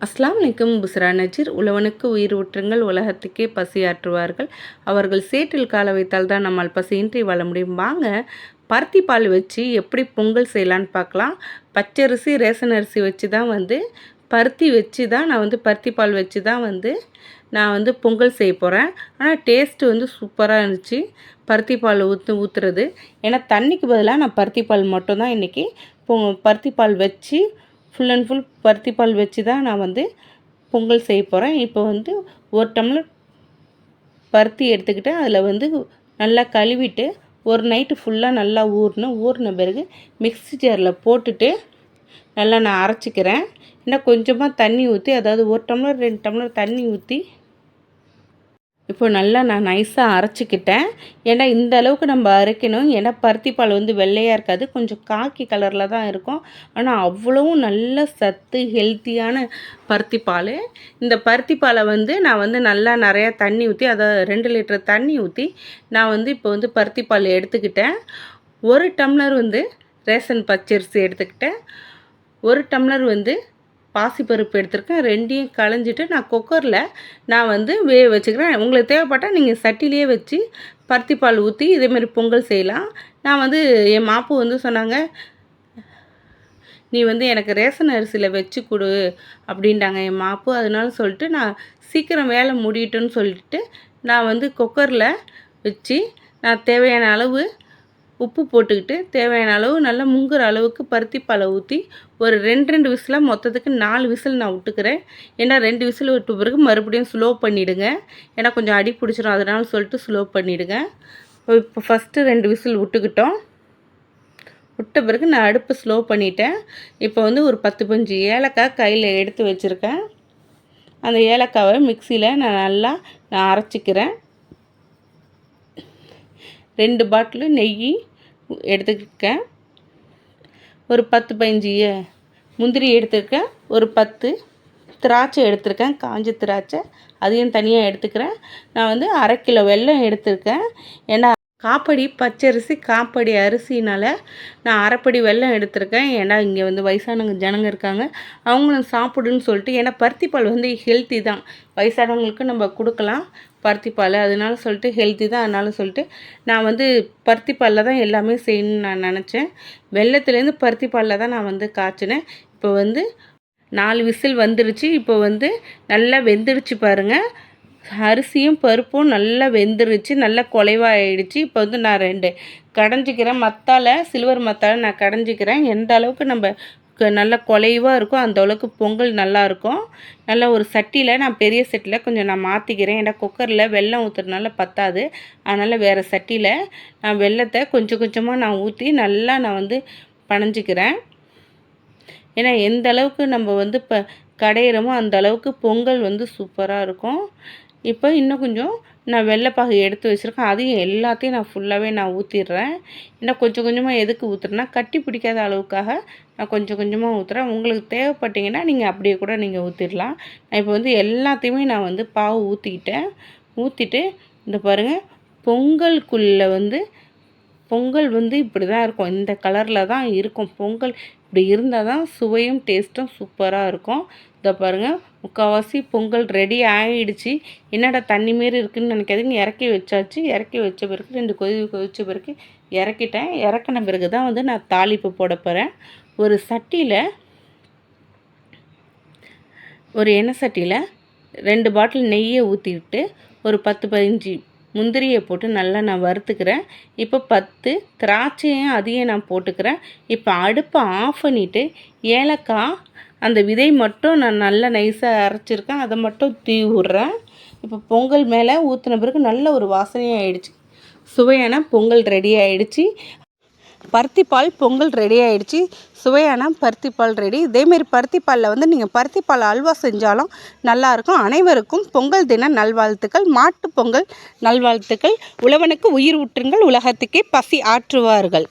அஸ்லாம் நிக்கும் புஸ்ரா நஜீர் உழவனுக்கு உயிர் ஊற்றுங்கள் உலகத்துக்கே பசியாற்றுவார்கள் அவர்கள் சேற்றில் கால வைத்தால் தான் நம்மால் பசியின்றி வாழ முடியும். வாங்க பருத்தி பால் வச்சு எப்படி பொங்கல் செய்யலான்னு பார்க்கலாம். பச்சரிசி ரேஷன் அரிசி வச்சு தான் வந்து பருத்தி வச்சு தான் நான் வந்து பருத்தி பால் வச்சு தான் வந்து நான் வந்து பொங்கல் செய்ய போகிறேன் ஆனால் டேஸ்ட்டு வந்து சூப்பராக இருந்துச்சு. பருத்தி பால் ஊற்று ஊற்றுறது ஏன்னா தண்ணிக்கு பதிலாக நான் பருத்தி பால் மட்டும்தான் இன்றைக்கி பொ பருத்தி பால் வச்சு ஃபுல் அண்ட் ஃபுல் பருத்தி பால் வச்சு தான் நான் வந்து பொங்கல் செய்ய போகிறேன் இப்போ வந்து ஒரு டம்ளர் பருத்தி எடுத்துக்கிட்டு அதில் வந்து நல்லா கழுவிட்டு ஒரு நைட்டு ஃபுல்லாக நல்லா ஊறணும். ஊறின பிறகு மிக்ஸி ஜாரில் போட்டுட்டு நல்லா நான் அரைச்சிக்கிறேன். இன்னும் கொஞ்சமாக தண்ணி ஊற்றி அதாவது ஒரு டம்ளர் ரெண்டு டம்ளர் தண்ணி ஊற்றி இப்போ நல்லா நான் நைஸாக அரைச்சிக்கிட்டேன். ஏன்னா இந்த அளவுக்கு நம்ம அரைக்கணும். ஏன்னா பருத்தி பால் வந்து வெள்ளையாக இருக்காது. கொஞ்சம் காக்கி கலரில் தான் இருக்கும். ஆனால் அவ்வளவும் நல்ல சத்து ஹெல்த்தியான பருத்தி பால் இந்த பருத்தி பாலை வந்து நான் வந்து நல்லா நிறையா தண்ணி ஊற்றி அதை ரெண்டு லிட்டர் தண்ணி ஊற்றி நான் வந்து இப்போ வந்து பருத்தி பால் எடுத்துக்கிட்டேன். ஒரு டம்ளர் வந்து ரேஷன் பச்சரிசி எடுத்துக்கிட்டேன். ஒரு டம்ளர் வந்து பாசிப்பருப்பு எடுத்திருக்கேன். ரெண்டையும் களைஞ்சிட்டு நான் குக்கரில் நான் வந்து வேக வச்சுக்கிறேன். உங்களுக்கு தேவைப்பட்டால் நீங்கள் சட்டிலேயே வச்சு பருத்தி பால் ஊற்றி இதேமாரி பொங்கல் செய்யலாம். நான் வந்து என் மாப்பு வந்து சொன்னாங்க நீ வந்து எனக்கு ரேஷன் அரிசியில் வச்சு கொடு அப்படின்ட்டாங்க என் மாப்பு. அதனால சொல்லிட்டு நான் சீக்கிரம் வேலை முடியட்டுன்னு சொல்லிட்டு நான் வந்து குக்கரில் வச்சு நான் தேவையான அளவு உப்பு போட்டுக்கிட்டு தேவையான அளவு நல்லா முங்குற அளவுக்கு பருத்தி பாலை ஊற்றி ஒரு ரெண்டு ரெண்டு விசிலாக மொத்தத்துக்கு நாலு விசில் நான் விட்டுக்கிறேன். ஏன்னா ரெண்டு விசில் விட்டு பிறகு மறுபடியும் ஸ்லோ பண்ணிவிடுங்க ஏன்னா கொஞ்சம் அடி பிடிச்சிரும். அதனால சொல்லிட்டு ஸ்லோ பண்ணிவிடுங்க இப்போ ஃபஸ்ட்டு ரெண்டு விசில் விட்டுக்கிட்டோம். விட்ட பிறகு நான் அடுப்பு ஸ்லோ பண்ணிட்டேன். இப்போ வந்து ஒரு பத்து பஞ்சு ஏலக்காய் கையில் எடுத்து வச்சுருக்கேன். அந்த ஏலக்காவை மிக்சியில் நான் நல்லா நான் அரைச்சிக்கிறேன். ரெண்டு பாட்டிலு நெய் எடுத்துக்கேன். ஒரு பத்து பதினஞ்சு முந்திரி எடுத்துருக்கேன். ஒரு பத்து திராட்சை எடுத்திருக்கேன். காஞ்ச திராட்சை. அதையும் தனியாக எடுத்துக்கிறேன். நான் வந்து அரை கிலோ வெல்லம் எடுத்திருக்கேன். ஏன்னா காப்படி பச்சரிசி காப்படி அரிசினால் நான் அரைப்படி வெல்லம் எடுத்திருக்கேன். ஏன்னா இங்கே வந்து வயசானவங்க ஜனங்க இருக்காங்க. அவங்களும் சாப்பிடுன்னு சொல்லிட்டு ஏன்னா பருத்தி பால் வந்து ஹெல்த்தி தான். வயசானவங்களுக்கு நம்ம கொடுக்கலாம் பருத்தி பால். அதனால சொல்லிட்டு ஹெல்த்தி தான். அதனால சொல்லிட்டு நான் வந்து பருத்தி பாலில் தான் எல்லாமே செய்யணும்னு நான் நினச்சேன். வெள்ளத்துலேருந்து பருத்தி பாலில் தான் நான் வந்து காய்ச்சினேன். இப்போ வந்து நாலு விசில் வந்துருச்சு. இப்போ வந்து நல்லா வெந்துருச்சு பாருங்கள் அரிசியும் பருப்பும் நல்லா வெந்துருச்சு நல்லா குலைவாயிடுச்சு. இப்போ வந்து நான் ரெண்டு கடைஞ்சிக்கிறேன். மத்தால் சில்வர் மத்தால நான் கடைஞ்சிக்கிறேன். எந்த அளவுக்கு நம்ம நல்லா குலைவாக இருக்கும் அந்த அளவுக்கு பொங்கல் நல்லாயிருக்கும் நல்லா ஒரு சட்டியில் நான் பெரிய சட்டியில் கொஞ்சம் நான் மாற்றிக்கிறேன் ஏன்னா குக்கரில் வெள்ளம் ஊற்றுறதுனால பத்தாது. அதனால் வேறு சட்டியில் நான் வெள்ளத்தை கொஞ்சம் கொஞ்சமாக நான் ஊற்றி நல்லா நான் வந்து பனைஞ்சிக்கிறேன். ஏன்னா எந்த அளவுக்கு நம்ம வந்து இப்போ கடையிறோமோ அந்த அளவுக்கு பொங்கல் வந்து சூப்பராக இருக்கும். இப்போ இன்னும் கொஞ்சம் நான் வெள்ளைப்பாகு எடுத்து வச்சுருக்கேன். அதையும் எல்லாத்தையும் நான் ஃபுல்லாகவே நான் ஊற்றிடுறேன் இன்னும் கொஞ்சம் கொஞ்சமாக எதுக்கு ஊற்றுறேன்னா கட்டி பிடிக்காத அளவுக்காக நான் கொஞ்சம் கொஞ்சமாக ஊற்றுறேன் உங்களுக்கு தேவைப்பட்டிங்கன்னா நீங்கள் அப்படியே கூட நீங்கள் ஊற்றிடலாம் நான் இப்போ வந்து எல்லாத்தையுமே நான் வந்து பாவு ஊற்றிக்கிட்டேன் ஊற்றிட்டு இந்த பாருங்கள் பொங்கலுக்குள்ளே வந்து பொங்கல் வந்து இப்படி தான் இருக்கும். இந்த கலரில் தான் இருக்கும் பொங்கல். இப்படி இருந்தால் தான் சுவையும் டேஸ்ட்டும் சூப்பராக இருக்கும். இதை பாருங்கள் முக்கால்வாசி பொங்கல் ரெடி ஆகிடுச்சு என்னடா தண்ணி மாரி இருக்குதுன்னு நினைக்காதீங்க. இறக்கி வச்சாச்சு. இறக்கி வச்ச பிறகு ரெண்டு கொதி கொதிச்ச பிறகு இறக்கிட்டேன். இறக்கின பிறகு தான் வந்து நான் தாளிப்பு போட போகிறேன் ஒரு சட்டியில் ஒரு எண்ணெய் சட்டியில் ரெண்டு பாட்டில் நெய்யை ஊற்றிட்டு ஒரு பத்து பதினஞ்சு முந்திரியை போட்டு நல்லா நான் வறுத்துக்கிறேன். இப்போ பத்து திராட்சையும் அதையும் நான் போட்டுக்கிறேன். இப்போ அடுப்பை ஆஃப் பண்ணிவிட்டு ஏலக்காய் அந்த விதை மட்டும் நான் நல்லா நைஸாக அரைச்சிருக்கேன். அதை மட்டும் தீ விட்றேன் இப்போ பொங்கல் மேலே ஊற்றின பிறகு நல்ல ஒரு வாசனையாக ஆயிடுச்சு சுவையான பொங்கல் ரெடி ஆகிடுச்சு பருத்தி பால் பொங்கல் ரெடி ஆகிடுச்சி சுவையான பருத்தி பால் ரெடி இதேமாரி பருத்தி பாலில் வந்து நீங்கள் பருத்தி பால் அல்வா செஞ்சாலும் நல்லாயிருக்கும். அனைவருக்கும் பொங்கல் தின நல்வாழ்த்துக்கள். மாட்டு பொங்கல் நல்வாழ்த்துக்கள். உழவனுக்கு உயிர் ஊற்றுங்கள். உலகத்துக்கே பசி ஆற்றுவார்கள்.